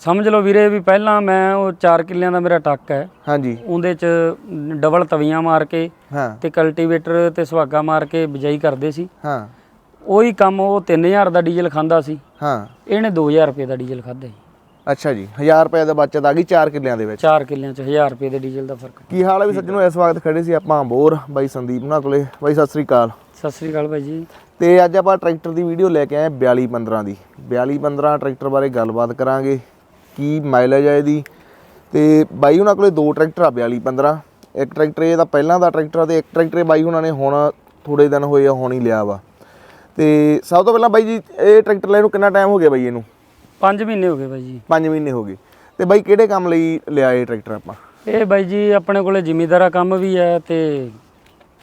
ਸਮਝ ਲਓ ਵੀਰੇ ਵੀ ਪਹਿਲਾਂ ਮੈਂ ਉਹ 4 ਕਿੱਲਿਆਂ ਦਾ ਮੇਰਾ ਟੱਕ ਹੈ। ਹਾਂਜੀ। ਉਹਦੇ ਚ ਡਬਲ ਤਵੀਆਂ ਮਾਰ ਕੇ ਹਾਂ। ਤੇ ਕਲਟੀਵੇਟਰ ਤੇ ਸੁਹਾਗਾ ਮਾਰ ਕੇ ਬਿਜਾਈ ਕਰਦੇ ਸੀ। ਹਾਂ। ਉਹੀ ਕੰਮ ਉਹ 3000 ਦਾ ਡੀਜ਼ਲ ਖਾਂਦਾ ਸੀ। ਹਾਂ। ਇਹਨੇ 2000 ਰੁਪਏ ਦਾ ਡੀਜ਼ਲ ਖਾਦਾ ਸੀ ਅੱਛਾ ਜੀ 1000 ਰੁਪਏ ਦਾ ਬਚਤ ਆ ਗਈ 4 ਕਿੱਲਿਆਂ ਦੇ ਵਿੱਚ। 4 ਕਿੱਲਿਆਂ ਚ 1000 ਰੁਪਏ ਦੇ ਡੀਜ਼ਲ ਦਾ ਫ਼ਰਕ। ਕੀ ਹਾਲ ਹੈ ਵੀ ਸੱਜਣੋ ਇਸ ਵਕਤ ਖੜੇ ਸੀ ਆਪਾਂ ਬੋਰ ਬਾਈ ਸੰਦੀਪ ਉਹਨਾਂ ਕੋਲੇ। ਬਾਈ ਸਤਿ ਸ੍ਰੀ ਅਕਾਲ। ਸਤਿ ਸ੍ਰੀ ਅਕਾਲ ਭਾਈ ਜੀ। ਤੇ ਅੱਜ ਆਪਾਂ ਟਰੈਕਟਰ ਦੀ ਵੀਡੀਓ ਲੈ ਕੇ ਆਏ 4215 ਦੀ। 4215 ਟਰੈਕਟਰ ਬਾਰੇ ਗੱਲਬਾਤ ਕਰਾਂਗੇ। ਕੀ ਮਾਈਲੇਜ ਹੈ ਇਹਦੀ? ਤੇ ਬਾਈ ਉਹਨਾਂ ਕੋਲੇ ਦੋ ਟਰੈਕਟਰ ਆ 4215 ਇੱਕ ਟਰੈਕਟਰ ਇਹਦਾ ਪਹਿਲਾਂ ਦਾ ਟਰੈਕਟਰ ਤੇ ਇੱਕ ਟਰੈਕਟਰ ਬਾਈ ਉਹਨਾਂ ਨੇ ਹੁਣ ਥੋੜੇ ਦਿਨ ਹੋਏ ਆ ਹੁਣ ਹੀ ਲਿਆ ਵਾ। ਤੇ ਸਭ ਤੋਂ ਪਹਿਲਾਂ ਬਾਈ ਜੀ ਇਹ ਟਰੈਕਟਰ ਲੈਣ ਨੂੰ ਕਿੰਨਾ ਟਾਈਮ ਹੋ ਗਿਆ ਬਾਈ ਇਹਨੂੰ? 5 ਮਹੀਨੇ ਹੋ ਗਏ ਭਾਈ ਜੀ। 5 ਮਹੀਨੇ ਹੋ ਗਏ। ਤੇ ਬਾਈ ਕਿਹੜੇ ਕੰਮ ਲਈ ਲਿਆ ਇਹ ਟਰੈਕਟਰ ਆਪਾਂ? ਇਹ ਬਾਈ ਜੀ ਆਪਣੇ ਕੋਲੇ ਜ਼ਿਮੀਦਾਰਾ ਕੰਮ ਵੀ ਹੈ ਤੇ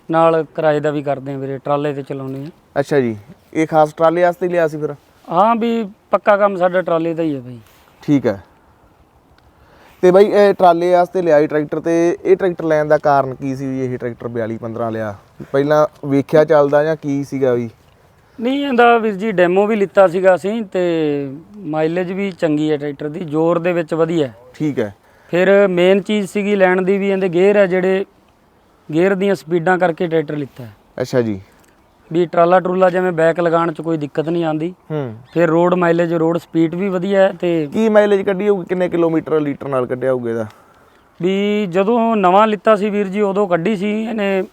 ਨਾਲ ਕਿਰਾਏ ਦਾ ਵੀ ਕਰਦੇ ਆ ਵੀਰੇ ਟਰਾਲੇ ਤੇ ਚਲਾਉਣੇ ਆ। ਅੱਛਾ ਜੀ। ਇਹ ਖਾਸ ਟਰਾਲੇ ਵਾਸਤੇ ਲਿਆ ਸੀ ਫਿਰ? ਹਾਂ ਵੀ ਪੱਕਾ ਕੰਮ ਸਾਡਾ ਟਰਾਲੇ ਦਾ ਹੀ ਹੈ ਭਾਈ ਠੀਕ ਹੈ। ਤੇ ਬਾਈ ਇਹ ਟਰਾਲੇ ਵਾਸਤੇ ਲਿਆ ਇਹ ਟਰੈਕਟਰ ਤੇ ਇਹ ਟਰੈਕਟਰ ਲੈਣ ਦਾ ਕਾਰਨ ਕੀ ਸੀ ਵੀ ਇਹ ਟਰੈਕਟਰ 4215 ਲਿਆ? ਪਹਿਲਾਂ ਵੇਖਿਆ ਚੱਲਦਾ ਜਾਂ ਕੀ ਸੀਗਾ ਵੀ? ਨਹੀਂ ਇਹਦਾ ਵੀਰ ਜੀ ਡੈਮੋ ਵੀ ਲਿੱਤਾ ਸੀਗਾ ਅਸੀਂ ਤੇ ਮਾਈਲੇਜ ਵੀ ਚੰਗੀ ਹੈ ਟਰੈਕਟਰ ਦੀ ਜ਼ੋਰ ਦੇ ਵਿੱਚ ਵਧੀਆ। ਠੀਕ ਹੈ। ਫਿਰ ਮੇਨ ਚੀਜ਼ ਸੀਗੀ ਲੈਣ ਦੀ ਵੀ ਇਹਦੇ ਗੇਅਰ ਹੈ ਜਿਹੜੇ ਗੇਅਰ ਦੀਆਂ ਸਪੀਡਾਂ ਕਰਕੇ ਟਰੈਕਟਰ ਲਿੱਤਾ ਅੱਛਾ ਜੀ। ਵੀ ਟਰਾਲਾ ਟਰੂਲਾ ਜਿਵੇਂ ਬੈਕ ਲਗਾਉਣ 'ਚ ਕੋਈ ਦਿੱਕਤ ਨਹੀਂ ਆਉਂਦੀ। ਹੂੰ। ਫਿਰ ਰੋਡ ਮਾਈਲੇਜ ਰੋਡ ਸਪੀਡ ਵੀ ਵਧੀਆ ਹੈ ਤੇ ਕੀ ਮਾਈਲੇਜ ਕੱਢੀ ਹੋਊਗੀ ਕਿੰਨੇ ਕਿਲੋਮੀਟਰ ਲੀਟਰ ਨਾਲ ਕੱਢਿਆ ਹੋਊਗਾ ਇਹਦਾ? ਵੀ ਜਦੋਂ ਨਵਾਂ ਲਿੱਤਾ ਸੀ ਵੀਰ ਜੀ ਉਦੋਂ ਕੱਢੀ ਸੀ ਇਹਨੇ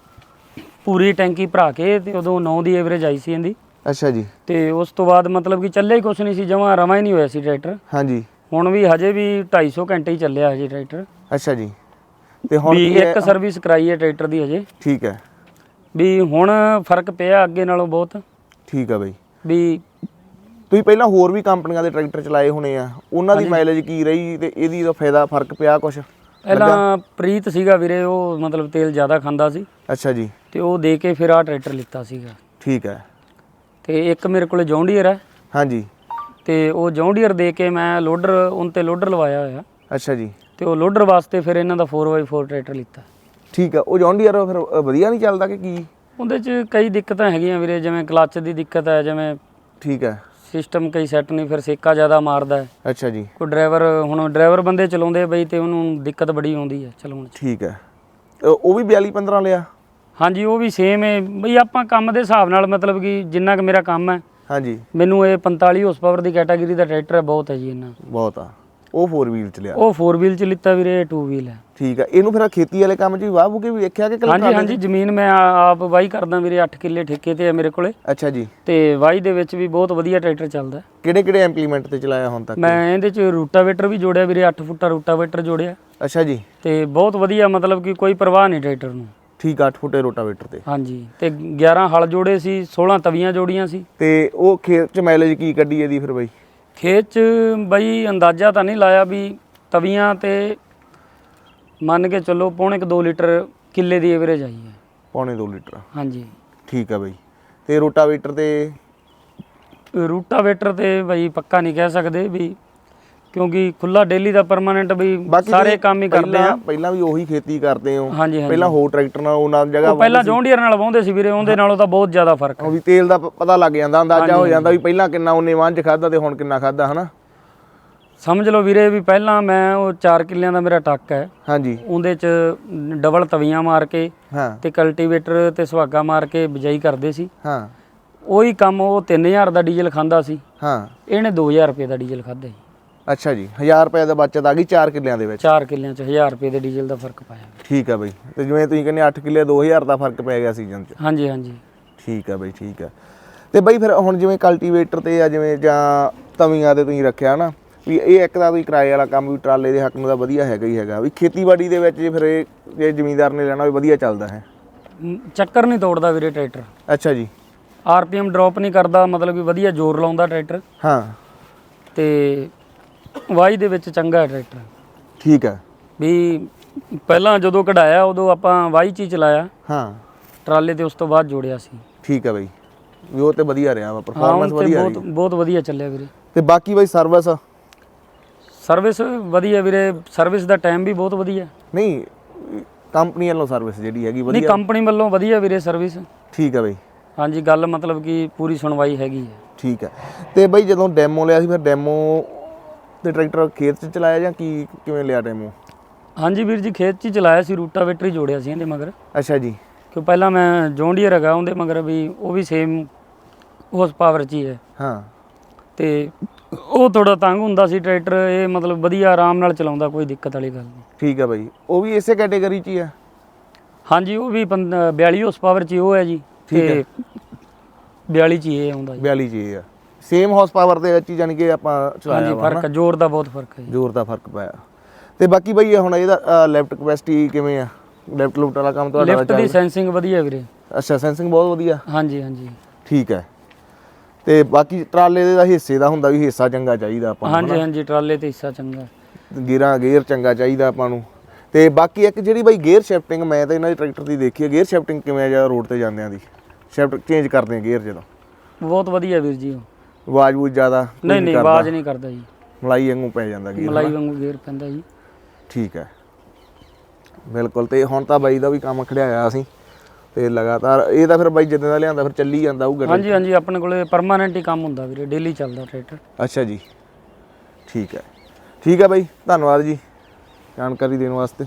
ਪੂਰੀ ਟੈਂਕੀ ਭਰਾ ਕੇ ਤੇ ਉਦੋਂ 9 ਦੀ ਐਵਰੇਜ ਆਈ ਸੀ ਇਹਦੀ। ਅੱਛਾ ਜੀ। ਤੇ ਉਸ ਤੋਂ ਬਾਅਦ ਮਤਲਬ ਕਿ ਚੱਲਿਆ ਹੀ ਕੁਛ ਨਹੀਂ ਸੀ ਜਮਾਂ ਰਵਾਂ ਹੀ ਨਹੀਂ ਹੋਇਆ ਸੀ ਟਰੈਕਟਰ ਹਾਂਜੀ। ਹੁਣ ਵੀ ਹਜੇ ਵੀ 250 ਘੰਟੇ ਹੀ ਚੱਲਿਆ ਹਜੇ ਟਰੈਕਟਰ ਅੱਛਾ ਜੀ। ਤੇ ਹੁਣ ਵੀ? ਇੱਕ ਸਰਵਿਸ ਕਰਾਈ ਹੈ ਟਰੈਕਟਰ ਦੀ ਹਜੇ। ਠੀਕ ਹੈ। ਵੀ ਹੁਣ ਫ਼ਰਕ ਪਿਆ ਅੱਗੇ ਨਾਲੋਂ ਬਹੁਤ। ਠੀਕ ਹੈ ਬਾਈ। ਵੀ ਤੁਸੀਂ ਪਹਿਲਾਂ ਹੋਰ ਵੀ ਕੰਪਨੀਆਂ ਦੇ ਟਰੈਕਟਰ ਚਲਾਏ ਹੋਣੇ ਆ। ਉਹਨਾਂ ਦੀ ਮਾਈਲੇਜ ਕੀ ਰਹੀ ਤੇ ਇਹਦੀ ਦਾ ਫਾਇਦਾ ਫ਼ਰਕ ਪਿਆ ਕੁਛ? ਪਹਿਲਾਂ ਪ੍ਰੀਤ ਸੀਗਾ ਵੀਰੇ ਉਹ ਮਤਲਬ ਤੇਲ ਜ਼ਿਆਦਾ ਖਾਂਦਾ ਸੀ। ਅੱਛਾ ਜੀ। ਤੇ ਉਹ ਦੇ ਕੇ ਫਿਰ ਆ ਟਰੈਕਟਰ ਲਿੱਤਾ ਸੀਗਾ। ਠੀਕ ਹੈ ਤੇ ਇੱਕ ਮੇਰੇ ਕੋਲੇ ਜੌਂਡੀਅਰ ਹੈ ਹਾਂਜੀ। ਤੇ ਉਹ ਜੌਂਡੀਅਰ ਦੇ ਕੇ ਮੈਂ ਲੋਡਰ ਉਹਨ ਤੇ ਲੋਡਰ ਲਵਾਇਆ ਹੋਇਆ। ਅੱਛਾ ਜੀ। ਤੇ ਉਹ ਲੋਡਰ ਵਾਸਤੇ ਫਿਰ ਇਹਨਾਂ ਦਾ 4x4 ਟਰੈਕਟਰ ਲਿੱਤਾ। ਠੀਕ ਆ ਉਹ ਜੌਨ ਡੀਅਰ ਫਿਰ ਅ, ਵਧੀਆ ਨਹੀਂ ਚੱਲਦਾ ਕਿ ਕੀ? ਉਹਦੇ 'ਚ ਕਈ ਦਿੱਕਤਾਂ ਹੈਗੀਆਂ ਵੀਰੇ ਜਿਵੇਂ ਕਲੱਚ ਦੀ ਦਿੱਕਤ ਹੈ ਜਿਵੇਂ ਠੀਕ ਹੈ। ਸਿਸਟਮ ਕਈ ਸੈੱਟ ਨਹੀਂ ਫਿਰ ਸੇਕਾ ਜ਼ਿਆਦਾ ਮਾਰਦਾ ਹੈ। ਅੱਛਾ ਜੀ। ਕੋਈ ਡਰਾਈਵਰ ਹੁਣ ਡਰਾਈਵਰ ਬੰਦੇ ਚਲਾਉਂਦੇ ਆ ਬਈ ਤੇ ਉਹਨੂੰ ਦਿੱਕਤ ਬੜੀ ਆਉਂਦੀ ਹੈ ਚਲਾਉਣ 'ਚ। ਠੀਕ ਹੈ। ਅ, ਉਹ ਵੀ 42 15 ਲਿਆ? ਹਾਂਜੀ ਉਹ ਵੀ ਸੇਮ ਹੈ। ਬਈ ਆਪਾਂ ਕੰਮ ਦੇ ਹਿਸਾਬ ਨਾਲ ਮਤਲਬ ਕਿ ਜਿੰਨਾ ਕੁ ਮੇਰਾ ਕੰਮ ਹੈ ਹਾਂਜੀ। ਮੈਨੂੰ ਇਹ 45 ਹਾਰਸ ਪਾਵਰ ਦੀ ਕੈਟਾਗਰੀ ਦਾ ਟਰੈਕਟਰ ਹੈ ਬਹੁਤ ਹੈ ਜੀ ਇਹਨਾਂ ਬਹੁਤ ਆ। ਉਹ 4 ਵੀਲ ਚ ਲਿਆ। ਉਹ 4 ਵੀਲ ਚ ਲਿੱਤਾ ਵੀਰੇ 2 ਵੀਲ ਹੈ। ਠੀਕ ਆ ਇਹਨੂੰ ਫਿਰ ਖੇਤੀ ਵਾਲੇ ਕੰਮ 'ਚ ਵੀ ਵਾਹ ਬੂਕੇ ਵੀ ਵੇਖਿਆ ਕਿ ਹਾਂਜੀ ਹਾਂਜੀ ਜ਼ਮੀਨ ਮੈਂ ਆ- ਆਪ ਵਾਹੀ ਕਰਦਾ ਵੀਰੇ 8 ਕਿੱਲੇ ਠੇਕੇ ਤੇ ਹੈ ਮੇਰੇ ਕੋਲੇ। ਅੱਛਾ ਜੀ। ਤੇ ਵਾਹੀ ਦੇ ਵਿੱਚ ਵੀ ਬਹੁਤ ਵਧੀਆ ਟਰੈਕਟਰ ਚੱਲਦਾ। ਕਿਹੜੇ ਕਿਹੜੇ ਇੰਪਲੀਮੈਂਟ ਤੇ ਚਲਾਇਆ ਹੁਣ ਤੱਕ? ਮੈਂ ਇਹਦੇ ਚ ਰੂਟਾਵੇਟਰ ਵੀ ਜੋੜਿਆ ਵੀਰੇ 8 ਫੁੱਟਾ ਰੂਟਾਵੇਟਰ ਜੋੜਿਆ। ਅੱਛਾ ਜੀ। ਤੇ ਬਹੁਤ ਵਧੀਆ ਮਤਲਬ ਕਿ ਕੋਈ ਪਰਵਾਹ ਨਹੀਂ ਟਰੈਕਟਰ ਨੂੰ। ਠੀਕ ਆ 8 ਫੁੱਟੇ ਰੋਟਾਵੇਟਰ ਤੇ। ਹਾਂਜੀ ਤੇ 11 ਹਲ ਜੋੜੇ ਸੀ 16 ਤਵੀਆਂ ਜੋੜੀਆਂ ਸੀ। ਤੇ ਉਹ ਖੇਤ 'ਚ ਮਾਈਲੇਜ ਕੀ ਕੱਢੀ ਇਹਦੀ ਫਿਰ ਬਈ? ਖੇਤ ਚ ਬਈ ਅੰਦਾਜ਼ਾ ਤਾਂ ਨਹੀਂ ਲਾਇਆ ਵੀ ਤਵੀਆਂ ਤੇ ਮੰਨ ਕੇ ਚੱਲੋ ਪੌਣੇ ਕੁ 2 ਲੀਟਰ ਕਿੱਲੇ ਦੀ ਐਵਰੇਜ ਆਈ ਹੈ। ਪੌਣੇ 2 ਲੀਟਰ। ਹਾਂਜੀ। ਠੀਕ ਆ ਬਈ। ਤੇ ਰੋਟਾਵੇਟਰ ਤੇ ਰੂਟਾਵੇਟਰ ਤੇ ਬਈ ਪੱਕਾ ਨਹੀਂ ਕਹਿ ਸਕਦੇ ਵੀ ਕਿਉਂਕਿ ਖੁੱਲਾ ਡੇਲੀ ਦਾ ਪਰਮਾਨੈਂਟ ਵੀ ਬਾਕੀ ਸਾਰੇ ਕੰਮ ਹੀ ਕਰਦੇ ਆ। ਪਹਿਲਾਂ ਵੀ ਉਹੀ ਖੇਤੀ ਕਰਦੇ ਹੋ। ਪਹਿਲਾਂ ਹੋਰ ਟਰੈਕਟਰ ਨਾਲ ਉਹਨਾਂ ਜਗ੍ਹਾ ਪਹਿਲਾਂ ਜੌਂਡੀਅਰ ਨਾਲ ਵਾਹੁੰਦੇ ਸੀ ਵੀਰੇ ਉਹਦੇ ਨਾਲੋਂ ਤਾਂ ਬਹੁਤ ਜ਼ਿਆਦਾ ਫ਼ਰਕ ਹੈ। ਵੀ ਤੇਲ ਦਾ ਪਤਾ ਲੱਗ ਜਾਂਦਾ ਅੰਦਾਜ਼ਾ ਹੋ ਜਾਂਦਾ ਵੀ ਪਹਿਲਾਂ ਕਿੰਨਾ ਉਹਨੇ ਵਾਂਝ ਖਾਦਾ ਤੇ ਹੁਣ ਕਿੰਨਾ ਖਾਦਾ ਹਨਾ? ਸਮਝ ਲਓ ਵੀਰੇ ਵੀ ਪਹਿਲਾਂ ਮੈਂ ਉਹ 4 ਕਿੱਲਿਆਂ ਦਾ ਮੇਰਾ ਟੱਕ ਹੈ। ਹਾਂਜੀ। ਉਹਦੇ ਚ ਡਬਲ ਤਵੀਆਂ ਮਾਰ ਕੇ ਹਾਂ। ਤੇ ਕਲਟੀਵੇਟਰ ਤੇ ਸੁਹਾਗਾ ਮਾਰ ਕੇ ਬਿਜਾਈ ਕਰਦੇ ਸੀ। ਹਾਂ। ਉਹੀ ਕੰਮ ਉਹ 3000 ਦਾ ਡੀਜ਼ਲ ਖਾਂਦਾ ਸੀ। ਹਾਂ। ਇਹਨੇ 2000 ਰੁਪਏ ਦਾ ਡੀਜ਼ਲ ਖਾਦਾ ਸੀ। ਅੱਛਾ ਜੀ 1000 ਰੁਪਏ ਦਾ ਬਚਤ ਆ ਗਈ 4 ਕਿੱਲਿਆਂ ਦੇ ਵਿੱਚ? 4 ਕਿੱਲਿਆਂ ਚ 1000 ਰੁਪਏ ਦੇ ਡੀਜ਼ਲ ਦਾ ਫ਼ਰਕ ਪਾਇਆ। ਠੀਕ ਆ ਬਈ ਤੇ ਜਿਵੇਂ ਤੁਸੀਂ ਕਹਿੰਦੇ 8 ਕਿੱਲੇ 2000 ਦਾ ਫ਼ਰਕ ਪੈ ਗਿਆ ਸੀਜ਼ਨ 'ਚ। ਹਾਂਜੀ ਹਾਂਜੀ। ਠੀਕ ਆ ਬਈ ਠੀਕ ਆ। ਤੇ ਬਈ ਫਿਰ ਹੁਣ ਜਿਵੇਂ ਕਲਟੀਵੇਟਰ ਤੇ ਆ ਜਿਵੇਂ ਜਾਂ ਤਵੀਆਂ ਤੇ ਤੁਸੀਂ ਰੱਖਿਆ ਨਾ ਵੀ ਇਹ ਇੱਕ ਦਾ ਤੁਸੀਂ ਕਿਰਾਏ ਵਾਲਾ ਕੰਮ ਵੀ ਟਰਾਲੇ ਦੇ ਹੱਕ ਨੂੰ ਦਾ ਵਧੀਆ ਹੈਗਾ ਹੀ ਹੈਗਾ। ਵੀ ਖੇਤੀਬਾੜੀ ਦੇ ਵਿੱਚ ਜੇ ਫਿਰ ਇਹ ਜੇ ਜ਼ਿਮੀਂਦਾਰ ਨੇ ਲੈਣਾ ਵੀ ਵਧੀਆ ਚੱਲਦਾ ਹੈ। ਚੱਕਰ ਨਹੀਂ ਤੋੜਦਾ ਵੀਰੇ ਟਰੈਕਟਰ। ਅੱਛਾ ਜੀ। ਆਰਪੀਐਮ ਡ੍ਰੌਪ ਨਹੀਂ ਕਰਦਾ ਮਤਲਬ ਕਿ ਵਧੀਆ ਜ਼ੋਰ ਲਾਉਂਦਾ ਟਰੈਕਟਰ। ਹਾਂ। ਤੇ ਵਾਈ ਦੇ ਵਿੱਚ ਚੰਗਾ ਹੈ ਟਰੈਕਟਰ ਠੀਕ ਆ ਵੀ ਪਹਿਲਾਂ ਜਦੋਂ ਕਢਾਇਆ ਉਦੋਂ ਆਪਾਂ ਵਾਈ ਚ ਹੀ ਚਲਾਇਆ। ਹਾਂ। ਟਰਾਲੇ ਤੇ ਉਸ ਤੋਂ ਬਾਅਦ ਜੋੜਿਆ ਸੀ। ਠੀਕ ਆ ਬਈ। ਵੀ ਉਹ ਤੇ ਵਧੀਆ ਰਿਹਾ ਵਾ ਹਾਂ ਪਰਫਾਰਮੈਂਸ ਤੇ ਵਧੀਆ ਬਹੁਤ ਰਹੀ। ਬਹੁਤ ਵਧੀਆ ਚੱਲਿਆ ਵੀਰੇ। ਤੇ ਬਾਕੀ ਬਈ ਸਰਵਿਸ ਸਰਵਿਸ ਵਧੀਆ ਵੀਰੇ ਸਰਵਿਸ ਦਾ ਟਾਈਮ ਵੀ ਬਹੁਤ ਵਧੀਆ। ਨਹੀਂ ਕੰਪਨੀ ਵੱਲੋਂ ਸਰਵਿਸ ਜਿਹੜੀ ਹੈਗੀ ਨਹੀਂ ਵਧੀਆ। ਕੰਪਨੀ ਵੱਲੋਂ ਵਧੀਆ ਵੀਰੇ ਸਰਵਿਸ ਠੀਕ ਆ ਬਈ। ਹਾਂਜੀ ਗੱਲ ਮਤਲਬ ਕਿ ਪੂਰੀ ਸੁਣਵਾਈ ਹੈਗੀ ਹੈ। ਠੀਕ ਹੈ। ਤੇ ਬਈ ਜਦੋਂ ਡੈਮੋ ਲਿਆ ਸੀ ਫਿਰ ਡੈਮੋ ਤੇ ਟਰੈਕਟਰ ਖੇਤ 'ਚ ਚਲਾਇਆ ਜਾਂ ਕੀ ਕਿਵੇਂ ਲਿਆ ਟੈਮੋ ਹਾਂਜੀ ਵੀਰ ਜੀ ਖੇਤ 'ਚ ਹੀ ਚਲਾਇਆ ਸੀ ਰੂਟਾਵੇਟਰ ਹੀ ਜੋੜਿਆ ਸੀ ਇਹਦੇ ਮਗਰ। ਅੱਛਾ ਜੀ। ਕਿ ਪਹਿਲਾਂ ਮੈਂ ਜੌਂਡੀਅਰ ਹੈਗਾ ਉਹਦੇ ਮਗਰ ਵੀ ਉਹ ਵੀ ਸੇਮ ਉਸ ਪਾਵਰ 'ਚ ਹੀ ਹੈ। ਹਾਂ। ਤੇ ਉਹ ਥੋੜਾ ਤੰਗ ਹੁੰਦਾ ਸੀ ਟਰੈਕਟਰ ਇਹ ਮਤਲਬ ਵਧੀਆ ਆਰਾਮ ਨਾਲ ਚਲਾਉਂਦਾ ਕੋਈ ਦਿੱਕਤ ਵਾਲੀ ਗੱਲ ਨਹੀਂ। ਠੀਕ ਹੈ ਬਾਈ। ਉਹ ਵੀ ਇਸੇ ਕੈਟਾਗਰੀ 'ਚ ਹੀ ਆ? ਹਾਂਜੀ ਉਹ ਵੀ ਪੰਦ- 42 ਉਸ ਪਾਵਰ 'ਚ ਹੀ ਉਹ ਹੈ ਜੀ। ਠੀਕ ਤੇ 42 'ਚ ਹੀ ਇਹ ਆਉਂਦਾ ਜੀ। 42 ਜੀ ਆ। ਸੇਮ ਹਾਰਸ ਪਾਵਰ ਦੇ ਵਿੱਚ ਹੀ ਜਾਨੀ ਕਿ ਆਪਾਂ ਚਲਾਇਆ ਹਾਂਜੀ ਵਾ ਫ਼ਰਕ ਜ਼ੋਰ ਦਾ ਬਹੁਤ ਫ਼ਰਕ ਹੈ ਜੀ। ਜ਼ੋਰ ਦਾ ਫ਼ਰਕ ਪਿਆ। ਤੇ ਬਾਕੀ ਬਾਈ ਹੁਣ ਇਹਦਾ ਲੈਫਟ ਕਪੈਸਿਟੀ ਕਿਵੇਂ ਆ? ਲੈਫਟ ਲੂਫਟ ਵਾਲਾ ਕੰਮ ਤੁਹਾਡਾ ਲਿਫਟ ਦੀ ਸੈਂਸਿੰਗ ਵਧੀਆ ਵੀਰੇ। ਅੱਛਾ ਸੈਂਸਿੰਗ ਬਹੁਤ ਵਧੀਆ। ਹਾਂਜੀ ਹਾਂਜੀ। ਠੀਕ ਹੈ। ਤੇ ਬਾਕੀ ਟਰਾਲੇ ਦੇ ਦਾ ਹਿੱਸੇ ਦਾ ਹੁੰਦਾ ਵੀ ਹਿੱਸਾ ਚੰਗਾ ਚਾਹੀਦਾ ਆਪਾਂ ਨੂੰ ਹਾਂਜੀ ਹਾਂਜੀ ਟਰਾਲੇ ਤੇ ਹਿੱਸਾ ਚੰਗਾ। ਗੇਅਰਾਂ ਗੇਅਰ ਚੰਗਾ ਚਾਹੀਦਾ ਆਪਾਂ ਨੂੰ। ਤੇ ਬਾਕੀ ਇੱਕ ਜਿਹੜੀ ਬਾਈ ਗੇਅਰ ਸ਼ਿਫਟਿੰਗ ਮੈਂ ਤਾਂ ਇਹਨਾਂ ਦੀ ਟਰੈਕਟਰ ਦੀ ਦੇਖੀ ਹੈ ਗੇਅਰ ਸ਼ਿਫਟਿੰਗ ਕਿਵੇਂ ਆ ਜਾਂ ਰੋਡ ਤੇ ਜਾਂਦਿਆਂ ਦੀ? ਸ਼ਿਫਟ ਚੇਂਜ ਕਰਦੇ ਆ ਗੇਅਰ ਜਦੋਂ। ਬਹੁਤ ਵਧੀਆ ਵੀਰ ਜੀ ਉਹ। ਆਵਾਜ਼ ਬੂਝ ਜ਼ਿਆਦਾ ਨਹੀਂ ਨਹੀਂ ਆਵਾਜ਼ ਨਹੀਂ ਕਰਦਾ ਜੀ। ਮਲਾਈ ਵਾਂਗੂ ਪੈ ਜਾਂਦਾ ਗੇਅਰ ਮਲਾਈ ਵਾਂਗੂ ਗੇਅਰ ਪੈਂਦਾ ਜੀ। ਠੀਕ ਹੈ। ਬਿਲਕੁਲ ਤੇ ਹੁਣ ਤਾਂ ਬਾਈ ਦਾ ਵੀ ਕੰਮ ਖੜਿਆਇਆ ਅਸੀਂ ਤੇ ਲਗਾਤਾਰ ਇਹ ਤਾਂ ਫਿਰ ਬਾਈ ਜਿੱਦਾਂ ਦਾ ਲਿਆਂਦਾ ਫਿਰ ਚੱਲੀ ਜਾਂਦਾ ਉਹ ਗੱਡੀ ਹਾਂਜੀ ਹਾਂਜੀ ਆਪਣੇ ਕੋਲੇ ਪਰਮਾਨੈਂਟ ਹੀ ਕੰਮ ਹੁੰਦਾ ਵੀਰੇ ਡੇਲੀ ਚੱਲਦਾ ਟਰੈਕਟਰ ਅੱਛਾ ਜੀ। ਠੀਕ ਹੈ। ਠੀਕ ਹੈ ਬਾਈ ਧੰਨਵਾਦ ਜੀ ਜਾਣਕਾਰੀ ਦੇਣ ਵਾਸਤੇ।